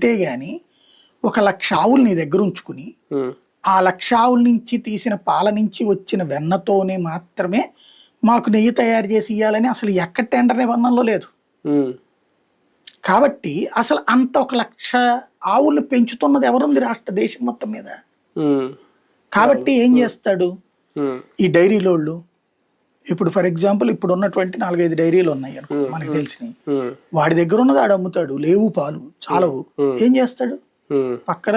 అంతేగాని ఒక లక్ష ఆవులు నీ దగ్గర ఉంచుకుని ఆ లక్ష ఆవుల నుంచి తీసిన పాల నుంచి వచ్చిన వెన్నతోనే మాత్రమే మాకు నెయ్యి తయారు చేసి ఇవ్వాలని అసలు ఎక్కడ టెండర్ నిబంధనలో లేదు. కాబట్టి అసలు అంత ఒక లక్ష ఆవులు పెంచుతున్నది ఎవరుంది రాష్ట్ర దేశం మొత్తం మీద? కాబట్టి ఏం చేస్తాడు? ఈ డైరీలోళ్ళు ఇప్పుడు ఫర్ ఎగ్జాంపుల్ ఇప్పుడు ఉన్నటువంటి నాలుగైదు డైరీలు ఉన్నాయి అనుకో మనకి తెలిసినవి. వాడి దగ్గర ఉన్నది ఆడు అమ్ముతాడు లేవు పాలు చాలవు. ఏం చేస్తాడు? పక్కన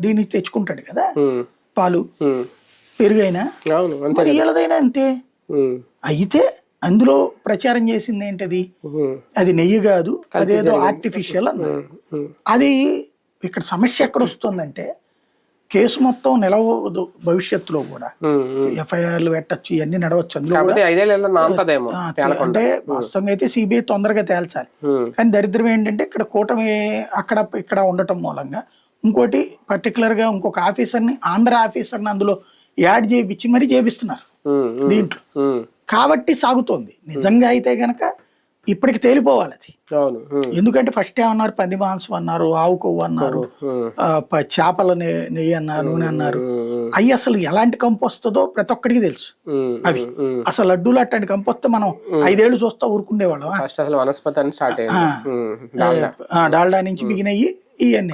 దీనికి తెచ్చుకుంటాడు కదా? పాలు. పెరుగైనా? అవును అంతే మరి వీళ్ళదైనా అంతే. ఉమ్, అయితే అందులో ప్రచారం చేసింది ఏంటది? అది నెయ్యి కాదు అదేదో ఆర్టిఫిషియల్ అన్నారు. అది ఇక్కడ సమస్య ఎక్కడ వస్తుందంటే కేసు మొత్తం నిలవదు భవిష్యత్తులో కూడా. ఎఫ్ఐఆర్లు పెట్టచ్చు ఇవన్నీ నడవచ్చు. అంటే వాస్తవంగా అయితే సిబిఐ తొందరగా తేల్చాలి. కానీ దరిద్రం ఏంటంటే ఇక్కడ కూటమి అక్కడ ఇక్కడ ఉండటం మూలంగా. ఇంకోటి particular గా ఇంకొక ఆఫీసర్ని ఆంధ్ర ఆఫీసర్ని అందులో యాడ్ చేయించి మరీ చేపిస్తున్నారు దీంట్లో. కాబట్టి సాగుతోంది. నిజంగా అయితే గనక ఇప్పటికి తేలిపోవాలి అది. అవును ఎందుకంటే ఫస్ట్ ఏమన్నారు? పంది మాంసం అన్నారు ఆవు కొవ్వు అన్నారు చేపల నెయ్యి అన్నారు నూనె అన్నారు. అవి అసలు ఎలాంటి కంపు వస్తుందో ప్రతి ఒక్కడికి తెలుసు. అవి. అసలు లడ్డూలు అట్లాంటి కంపు వస్తే మనం ఐదేళ్ళు చూస్తా అసలు వనస్పతి అయింది. ఉమ్, డాల్డా. నుంచి బిగినయ్యి ఇవన్నీ